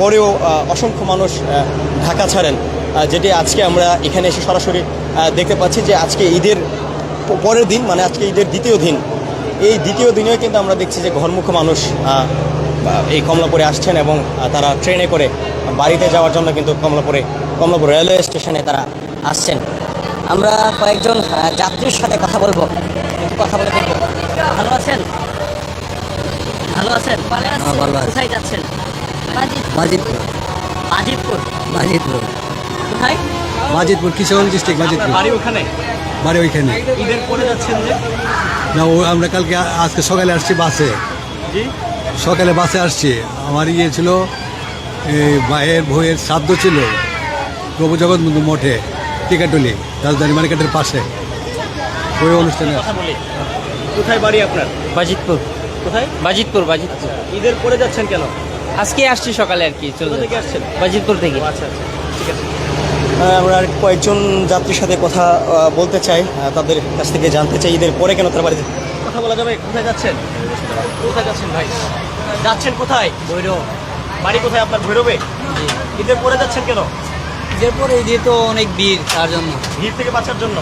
পরেও অসংখ্য মানুষ ঢাকা ছাড়েন। যেটি আজকে আমরা এখানে এসে সরাসরি দেখতে পাচ্ছি যে আজকে ঈদের পরের দিন মানে আজকে ঈদের দ্বিতীয় দিন। এই দ্বিতীয় দিনেও কিন্তু আমরা দেখছি যে ঘরমুখ মানুষ এই কমলাপুরে আসছেন এবং তারা ট্রেনে করে বাড়িতে যাওয়ার জন্য কিন্তু কমলাপুরে কমলাপুর রেলওয়ে স্টেশনে তারা আসছেন। আমরা কয়েকজন যাত্রীর সাথে কথা বলব। কথা বলে দেখব। ভালো আছেন? ভালো আছেন? কোথায় যাচ্ছেন? মাজিদপুর বাজিতপুর। মাজিদপুর কোথায়? মাজিদপুর কিশোরগঞ্জ ডিস্ট্রিক্ট মাজিদপুর বাড়ি ওখানে? বাড়ি ওইখানে। ঈদের পরে যাচ্ছেন যে? না ও আমরা কালকে আজকে সকালে আসছি বাসে। সকালে বাসে আসছি। আমার ইয়ে ছিল ভইয়ের শ্রাদ্ধ ছিল। প্রভু জগৎ মঠে টিকাটলি রাজধানী মার্কেটের পাশে। ওই অনুষ্ঠানে। কথা বলি। কোথায় বাড়ি আপনার? বাজিতপুর। কোথায়? বাজিতপুর বাজিতপুর। ঈদের পরে যাচ্ছেন কেন? আজকে আসছি সকালে আর কি চলে থেকে আসছেন? বাজিতপুর থেকে। আচ্ছা আচ্ছা ঠিক আছে। আমরা আর কয়েকজন যাত্রীর সাথে কথা বলতে চাই তাদের কাছ থেকে জানতে চাই ঈদের পরে কেন তারা বাড়িতে কথা বলা যাবে? কোথায় যাচ্ছেন? কোথায় যাচ্ছেন ভাই? যাচ্ছেন কোথায়? ভৈরব। বাড়ি কোথায় আপনার ভৈরবে? ঈদের পরে যাচ্ছেন কেন? ঈদের পরে ঈদে তো অনেক ভিড় তার জন্য। ভিড় থেকে বাঁচার জন্য।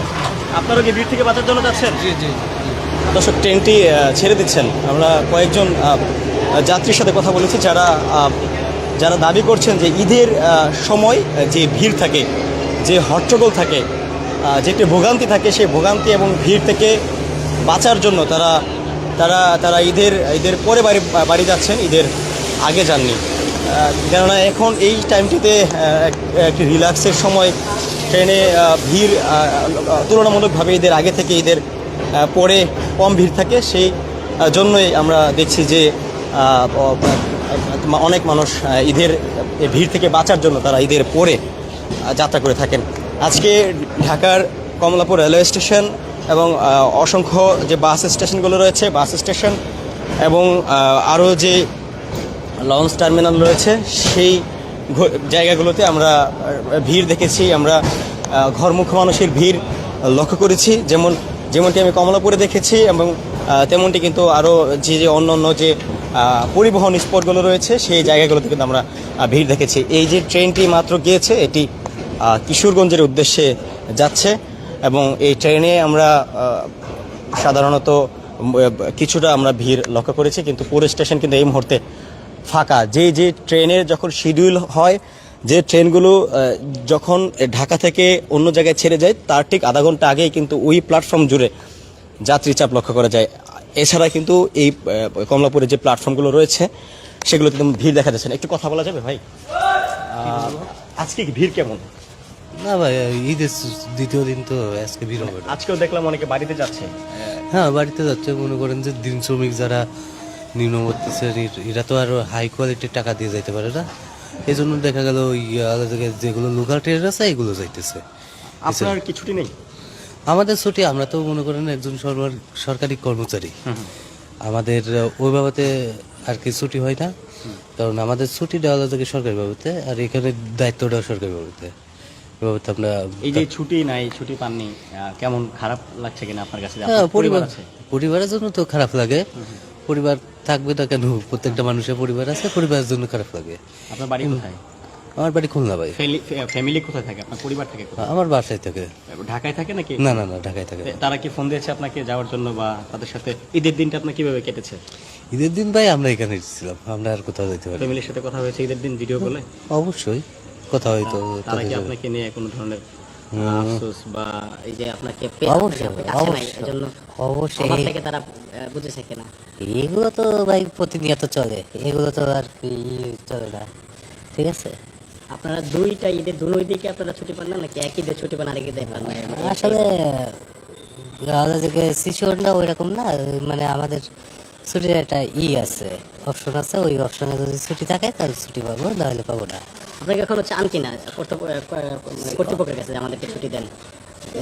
আপনারও কি ভিড় থেকে বাঁচার জন্য যাচ্ছেন? জি জি দর্শক ট্রেনটি ছেড়ে দিচ্ছেন। আমরা কয়েকজন যাত্রীর সাথে কথা বলেছি, যারা যারা দাবি করছেন যে ঈদের সময় যে ভিড় থাকে, যে হট্টগোল থাকে যে একটি ভোগান্তি থাকে, সেই ভোগান্তি এবং ভিড় থেকে বাঁচার জন্য তারা তারা তারা ঈদের ঈদের পরে বাড়ি বাড়ি যাচ্ছেন, ঈদের আগে যাননি। কেননা এখন এই টাইমটিতে এক- একটি রিল্যাক্সের সময়, ট্রেনে ভিড় তুলনামূলকভাবে ঈদের আগে থেকে, ঈদের পরে কম ভিড় থাকে, সেই জন্যই আমরা দেখছি যে অনেক মানুষ ঈদের ভিড় থেকে বাঁচার জন্য তারা ঈদের পরে যাত্রা করে থাকেন। আজকে ঢাকার কমলাপুর রেলওয়ে স্টেশন এবং অসংখ্য যে বাস স্টেশনগুলো রয়েছে, বাস স্টেশন এবং আরও যে লঞ্চ টার্মিনাল রয়েছে, সেই জায়গাগুলোতে আমরা ভিড় দেখেছি। আমরা ঘরমুখ মানুষের ভিড় লক্ষ্য করেছি। যেমন, যেমনটি আমি কমলাপুরে দেখেছি এবং তেমনটি কিন্তু আরও যে যে অন্য অন্য যে পরিবহন স্পটগুলো রয়েছে, সেই জায়গাগুলোতে কিন্তু আমরা ভিড় দেখেছি। এই যে ট্রেনটি মাত্র গিয়েছে, এটি কিশোরগঞ্জের উদ্দেশ্যে যাচ্ছে এবং এই ট্রেনে আমরা সাধারণত কিছুটা আমরা ভিড় লক্ষ্য করেছি, কিন্তু পুরো স্টেশন কিন্তু এই মুহূর্তে ফাঁকা। যে যে ট্রেনের যখন শিডিউল হয়, যে ট্রেনগুলো যখন ঢাকা থেকে অন্য জায়গায় ছেড়ে যায়, তার ঠিক আধা ঘণ্টা আগেই কিন্তু ওই প্ল্যাটফর্ম জুড়ে যাত্রী চাপ লক্ষ্য করা যায়। এছাড়া কিন্তু এই কমলাপুরের যে প্ল্যাটফর্মগুলো রয়েছে সেগুলোতে তেমন ভিড় দেখা যাচ্ছে না। একটু কথা বলা যাবে ভাই? আজকে কি ভিড় কেমন? না ভাই ঈদের দ্বিতীয় দিন তো আজকে ভিড় হবে আজকেও দেখলাম অনেকে বাড়িতে যাচ্ছে। হ্যাঁ বাড়িতে যাচ্ছে। মনে করেন যে দিন শ্রমিক যারা নিম্নবর্তী শ্রেণির এরা তো আর হাই কোয়ালিটির টাকা দিয়ে যাইতে পারে না। এই জন্য দেখা গেল ওই আলাদা যেগুলো লোকাল ট্রেন আছে এগুলো যাইতেছে। আপনার কি ছুটি নেই? আমাদের ছুটি আমরা তো মনে করেন একজন সরকার- সরকারি কর্মচারী। আমাদের আহ, ওই বাবদে আর কি ছুটি হয় না। কারণ আমাদের ছুটি দেওয়া থাকে সরকারি বাবদে আর এখানে দায়িত্বটা সরকারি বাবদে ওই আমরা এই যে ছুটি নাই ছুটি পাননি কেমন খারাপ লাগছে কিনা আপনার কাছে? হ্যাঁ পরিবার পরিবারের জন্য তো খারাপ লাগে। পরিবার থাকবে না কেন? প্রত্যেকটা মানুষের পরিবার আছে পরিবারের জন্য খারাপ লাগে। আপনার বাড়ি কোথায়? আমার বাড়ি খুলনা ভাই। ফ্যামিলি কোথায় থাকে? আপনার পরিবার থাকে কোথায়? আমার বাসায় থাকে। ঢাকায় থাকে নাকি? না না না ঢাকায় থাকে তারা কি ফোন দিয়েছে আপনাকে যাওয়ার জন্য বা তাদের সাথে? ঈদের দিনটা আপনার কীভাবে কেটেছে? ঈদের দিন ভাই আমরা এখানে ছিলাম আমরা আর কোথাও যেতে পারি ফ্যামিলির সাথে কথা হয়েছে ঈদের দিন ভিডিও কলে অবশ্যই কথা হয়তো তারা কি আপনাকে নিয়ে কোনো ধরনের আফসোস বা এই যে আপনাকে অবশ্যই, অবশ্যই। থেকে তারা বুঝেছে কিনা? এগুলো তো ভাই প্রতিনিয়ত চলে এগুলো তো আর কি চলে না। ঠিক আছে? আপনারা দুইটা ঈদের দুই দিকে আপনারা ছুটি পান না নাকি এক ঈদের ছুটি পান আরেক ঈদে পান? আসলে আলাদা জায়গায় সিচুয়েশনটা ওই রকম না মানে আমাদের ছুটির একটা ই আছে অপশন আছে ওই অপশনে যদি ছুটি থাকে তাহলে ছুটি পাবো নাহলে পাবো না। আপনাকে চান কিনা? মানে কর্তৃপক্ষের কাছে আমাদেরকে ছুটি দেন।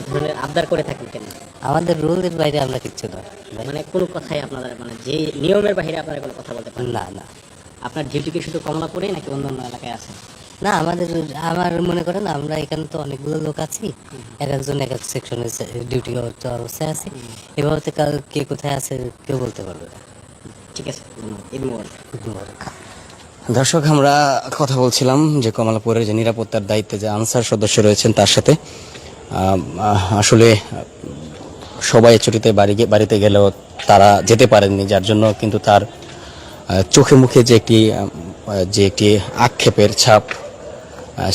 ধরনের আবদার করে থাকেন কেন? আমাদের রুলের বাইরে আমরা কিচ্ছু না। মানে কোনো কথাই আপনারা মানে যে নিয়মের বাইরে আপনারা কোনো কথা বলতে পারেন না? না না। আপনার ডিউটি কি শুধু কমলাপুরে নাকি অন্য অন্য এলাকায় আছে? না আমাদের আমার মনে করেন আমরা এখানে তো অনেকগুলো লোক আছি। এক একজন এক এক সেকশনে ডিউটি অবস্থায় আছি। এভাবে তো কার- কে কোথায় আছে কেউ বলতে পারবে না। ঠিক আছে দর্শক আমরা কথা বলছিলাম যে কমলাপুরের যে নিরাপত্তার দায়িত্বে যে আনসার সদস্য রয়েছেন তার সাথে। আসলে সবাই ছুটিতে বাড়ি বাড়িতে গেলেও তারা যেতে পারেননি যার জন্য কিন্তু তার চোখে মুখে যে একটি যে একটি আক্ষেপের ছাপ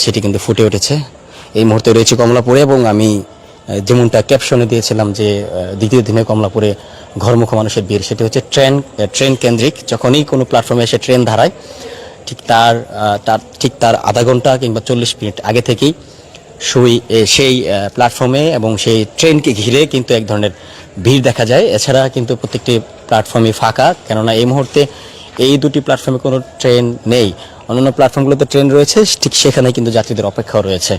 সেটি কিন্তু ফুটে উঠেছে। এই মুহূর্তে রয়েছে কমলাপুরে এবং আমি যেমনটা ক্যাপশনে দিয়েছিলাম যে দ্বিতীয় দিনে কমলাপুরে ঘরমুখ মানুষের ভিড়। সেটি হচ্ছে ট্রেন ট্রেন কেন্দ্রিক। যখনই কোনো প্ল্যাটফর্মে এসে ট্রেন ধারায়, ঠিক তার তার, ঠিক তার আধা ঘণ্টা কিংবা চল্লিশ মিনিট আগে থেকেই সেই সেই প্ল্যাটফর্মে এবং সেই ট্রেনকে ঘিরে কিন্তু এক ধরনের ভিড় দেখা যায়। এছাড়া কিন্তু প্রত্যেকটি প্ল্যাটফর্মই ফাঁকা। কেননা এই মুহূর্তে এই দুটি প্ল্যাটফর্মে কোনো ট্রেন নেই। অন্যান্য প্ল্যাটফর্মগুলোতে ট্রেন রয়েছে, ঠিক সেখানে কিন্তু যাত্রীদের অপেক্ষাও রয়েছে।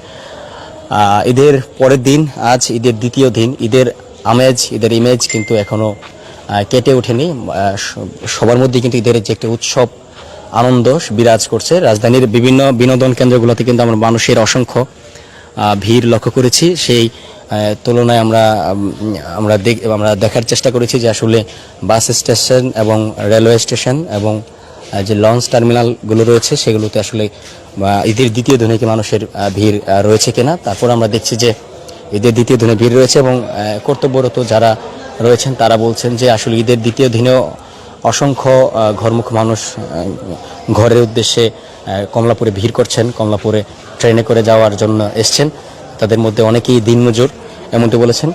ঈদের পরের দিন, আজ ঈদের দ্বিতীয় দিন, ঈদের আমেজ, ঈদের ইমেজ কিন্তু এখনও কেটে ওঠেনি। সবার মধ্যে কিন্তু ঈদের যে একটা উৎসব, আনন্দ বিরাজ করছে। রাজধানীর বিভিন্ন বিনোদন কেন্দ্রগুলোতে কিন্তু আমরা মানুষের অসংখ্য ভিড় লক্ষ্য করেছি। সেই তুলনায় আমরা আমরা আমরা দেখার চেষ্টা করেছি যে আসলে বাস স্টেশন এবং রেলওয়ে স্টেশন এবং যে লঞ্চ টার্মিনালগুলো রয়েছে, সেগুলোতে আসলে ঈদের দ্বিতীয় দিনে কি মানুষের ভিড় রয়েছে কিনা। তারপর আমরা দেখছি যে ঈদের দ্বিতীয় দিনে ভিড় রয়েছে এবং কর্তব্যরত যারা রয়েছেন, তারা বলছেন যে আসলে ঈদের দ্বিতীয় দিনেও অসংখ্য ঘরমুখ মানুষ ঘরের উদ্দেশ্যে কমলাপুরে ভিড় করছেন, কমলাপুরে ট্রেনে করে যাওয়ার জন্য এসছেন। তাদের মধ্যে অনেকেই দিনমজুর, এমনটি বলেছেন।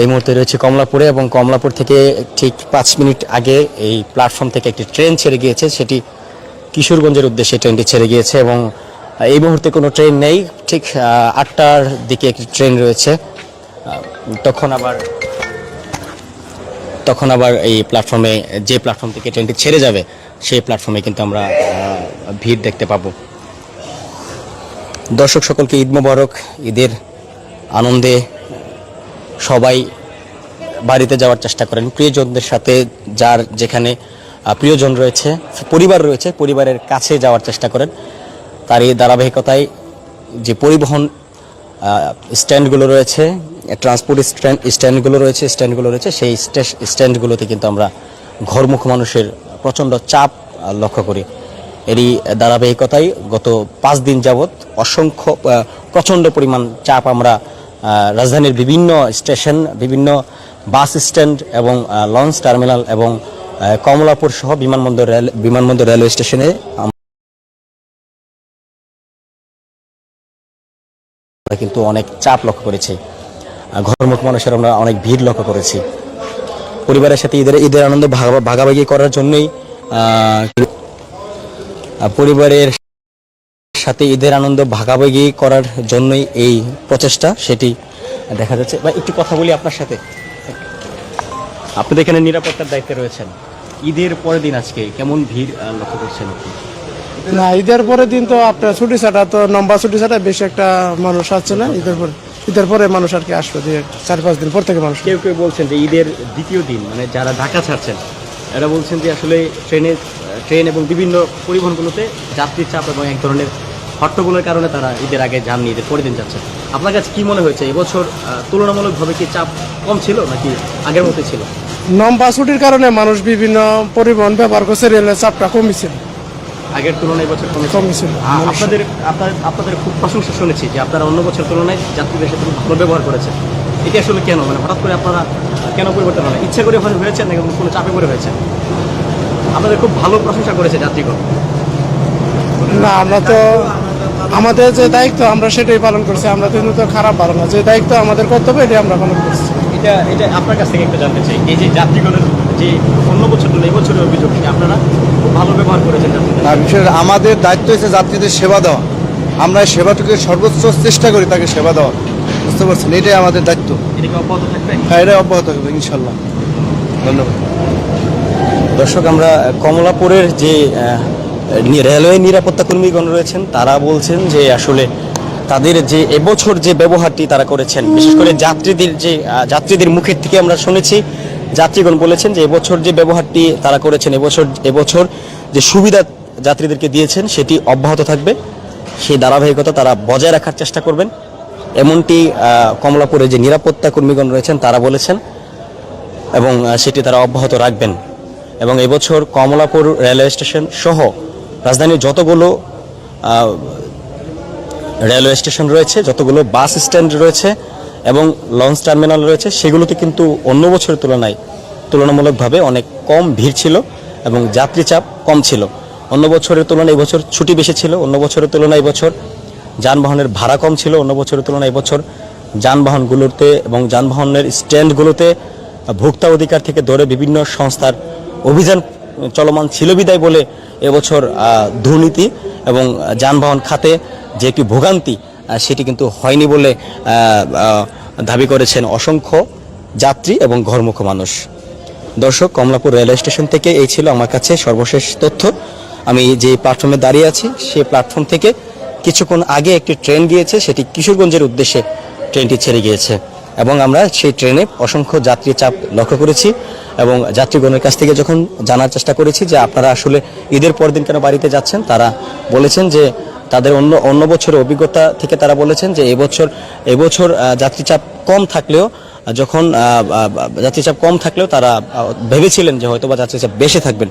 এই মুহূর্তে রয়েছে কমলাপুরে এবং কমলাপুর থেকে ঠিক পাঁচ মিনিট আগে এই প্ল্যাটফর্ম থেকে একটি ট্রেন ছেড়ে গিয়েছে। সেটি কিশোরগঞ্জের উদ্দেশ্যে ট্রেনটি ছেড়ে গিয়েছে এবং এই মুহূর্তে কোনো ট্রেন নেই। ঠিক আটটার দিকে একটি ট্রেন রয়েছে। তখন আবার তখন আবার এই প্ল্যাটফর্মে যে প্ল্যাটফর্ম থেকে ট্রেনটি ছেড়ে যাবে, সেই প্ল্যাটফর্মে কিন্তু আমরা ভিড় দেখতে পাবো। দর্শক সকলকে ঈদ মোবারক। ঈদের আনন্দে সবাই বাড়িতে যাওয়ার চেষ্টা করেন। প্রিয়জনদের সাথে যার যেখানে প্রিয়জন রয়েছে, পরিবার রয়েছে, পরিবারের কাছে যাওয়ার চেষ্টা করেন। তার এই ধারাবাহিকতায় যে পরিবহন স্ট্যান্ডগুলো রয়েছে, ট্রান্সপোর্ট স্ট্যান্ড, স্ট্যান্ডগুলো রয়েছে স্ট্যান্ডগুলো রয়েছে, সেই স্টে- স্ট্যান্ডগুলোতে কিন্তু আমরা ঘরমুখ মানুষের প্রচণ্ড চাপ লক্ষ্য করি। এরই ধারাবাহিকতায় গত পাঁচ দিন যাবৎ অসংখ্য প্রচণ্ড পরিমাণ চাপ আমরা রাজধানীর বিভিন্ন স্টেশন, বিভিন্ন বাস স্ট্যান্ড এবং লঞ্চ টার্মিনাল এবং কমলাপুর সহ বিমানবন্দর রেল, বিমানবন্দর রেলওয়ে স্টেশনে আমরা কিন্তু অনেক চাপ লক্ষ্য করেছি। ঘরমুখ মানুষের আমরা অনেক ভিড় লক্ষ্য করেছি। পরিবারের সাথে ঈদের ঈদের আনন্দ ভাগাভাগি করার জন্যই পরিবারের সাথে ঈদের আনন্দ ভাগাভাগি করার জন্যই এই প্রচেষ্টা সেটি দেখা যাচ্ছে। বা একটু কথা বলি আপনার সাথে। আপনি এখানে নিরাপত্তার দায়িত্বে রয়েছেন। ঈদের পরের দিন আজকে কেমন ভিড় লক্ষ্য করছেন আপনি? না ঈদের পরের দিন তো আপনার ছুটি ছাটা তো লম্বা ছুটি ছাটা বেশি একটা মানুষ আসছে না। ঈদের পরে ঈদের পরে মানুষ আর কি আসবে এক- চার পাঁচ দিন পর থেকে মানুষ কেউ কেউ বলছেন যে ঈদের দ্বিতীয় দিন মানে যারা ঢাকা ছাড়ছেন এরা বলছেন যে আসলে ট্রেনে ট্রেন এবং বিভিন্ন পরিবহনগুলোতে যাত্রীর চাপ এবং এক ধরনের হট্টগোলের কারণে তারা ঈদের আগে যাননি ঈদের পরের দিন যাচ্ছেন আপনার কাছে কি মনে হয়েছে? এবছর তুলনামূলকভাবে কি চাপ কম ছিল নাকি আগের মতো ছিল? লম্বা ছুটির কারণে মানুষ বিভিন্ন পরিবহন ব্যবহার করছে রেলের চাপটা কমেছে আগের তুলনায় এবছর কমেছে? আপনাদের আপনাদের খুব প্রশংসা শুনেছি যে আপনারা অন্য বছর তুলনায় যাত্রীদের সাথে খুব ভালো ব্যবহার করেছেন। এটা আসলে কেন? মানে হঠাৎ করে আপনারা কেন পরিবর্তন হলো? ইচ্ছা করে হয়ে- হয়েছে নাকি কোনো চাপে করে হয়েছে আপনাদের খুব ভালো প্রশংসা করেছে যাত্রীগণ। না আমরা তো আমাদের যে দায়িত্ব আমরা সেটাই পালন করছি আমরা তো কিন্তু খারাপ ভালো না যে দায়িত্ব আমাদের কর্তব্য এটাই আমরা পালন করছি। এটা এটা আপনার কাছ থেকে একটু জানতে চাই এই যে যাত্রীগণের যে অন্য বছর তুলনায় এই বছরের অভিযোগ আপনারা খুব ভালো ব্যবহার করেছেন না বিশেষ আমাদের দায়িত্ব হচ্ছে যাত্রীদের সেবা দেওয়া। আমরা সেবাটুকু সর্বোচ্চ চেষ্টা করি তাকে সেবা দেওয়া বুঝতে পারছেন? এটাই আমাদের দায়িত্ব। এটা অব্যাহত থাকবে? হ্যাঁ এটাই অব্যাহত থাকবে ইনশাল্লাহ। ধন্যবাদ। দর্শক আমরা কমলাপুরের যে রেলওয়ে নিরাপত্তা কর্মীগণ রয়েছেন। তারা বলছেন যে আসলে তাদের যে এবছর যে ব্যবহারটি তারা করেছেন বিশেষ করে যাত্রীদের যে যাত্রীদের মুখের থেকে আমরা শুনেছি যাত্রীগণ বলেছেন যে এবছর যে ব্যবহারটি তারা করেছেন এবছর এবছর যে সুবিধা যাত্রীদেরকে দিয়েছেন সেটি অব্যাহত থাকবে। সেই ধারাবাহিকতা তারা বজায় রাখার চেষ্টা করবেন। এমনটি কমলাপুরে যে নিরাপত্তা কর্মীগণ রয়েছেন তারা বলেছেন এবং সেটি তারা অব্যাহত রাখবেন। এবং এবছর কমলাপুর রেলওয়ে স্টেশন সহ রাজধানীর যতগুলো রেলওয়ে স্টেশন রয়েছে, যতগুলো বাস স্ট্যান্ড রয়েছে এবং লঞ্চ টার্মিনাল রয়েছে, সেগুলোতে কিন্তু অন্য বছরের তুলনায় তুলনামূলকভাবে অনেক কম ভিড় ছিল এবং যাত্রী চাপ কম ছিল। অন্য বছরের তুলনায় এবছর ছুটি বেশি ছিল, অন্য বছরের তুলনায় এবছর যানবাহনের ভাড়া কম ছিল, অন্য বছরের তুলনায় এবছর যানবাহনগুলোতে এবং যানবাহনের স্ট্যান্ডগুলোতে ভোক্তা অধিকার থেকে ধরে বিভিন্ন সংস্থার অভিযান চলমান ছিল বিদায় বলে এবছর দুর্নীতি এবং যানবাহন খাতে যে একটি ভোগান্তি সেটি কিন্তু হয়নি বলে দাবি করেছেন অসংখ্য যাত্রী এবং ঘরমুখ মানুষ। দর্শক, কমলাপুর রেলওয়ে স্টেশন থেকে এই ছিল আমার কাছে সর্বশেষ তথ্য। আমি যে প্ল্যাটফর্মে দাঁড়িয়ে আছি সেই প্ল্যাটফর্ম থেকে কিছুক্ষণ আগে একটি ট্রেন গিয়েছে, সেটি কিশোরগঞ্জের উদ্দেশ্যে ট্রেনটি ছেড়ে গিয়েছে। এবং আমরা সেই ট্রেনে অসংখ্য যাত্রী চাপ লক্ষ্য করেছি। এবং যাত্রীগণের কাছ থেকে যখন জানার চেষ্টা করেছি যে আপনারা আসলে ঈদের পর দিন কেন বাড়িতে যাচ্ছেন তারা বলেছেন যে তাদের অন্য অন্য বছরের অভিজ্ঞতা থেকে তারা বলেছেন যে এবছর এবছর আহ, যাত্রী চাপ কম থাকলেও যখন আহ, আহ, যাত্রী চাপ কম থাকলেও তারা ভেবেছিলেন যে হয়তো বা যাত্রী চাপ বেশি থাকবেন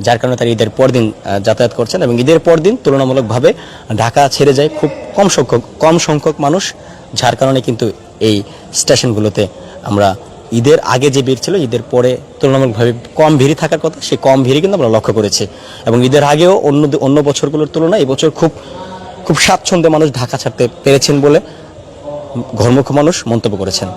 যার কারণে তারা ঈদের পর দিন যাতায়াত করছেন এবং ঈদের পর দিন তুলনামূলকভাবে ঢাকা ছেড়ে যায় খুব কম সংখ্যক কম সংখ্যক মানুষ যার কারণে কিন্তু এই স্টেশনগুলোতে আমরা ঈদের আগে যে ভিড় ছিল, ঈদের পরে তুলনামূলকভাবে কম ভিড় থাকার কথা, সেই কম ভিড়ই কিন্তু আমরা লক্ষ্য করেছি। এবং ঈদের আগেও অন্য অন্য বছরগুলোর তুলনায় এবছর খুব খুব স্বাচ্ছন্দ্যে মানুষ ঢাকা ছাড়তে পেরেছেন বলে ঘরমুখ মানুষ মন্তব্য করেছেন।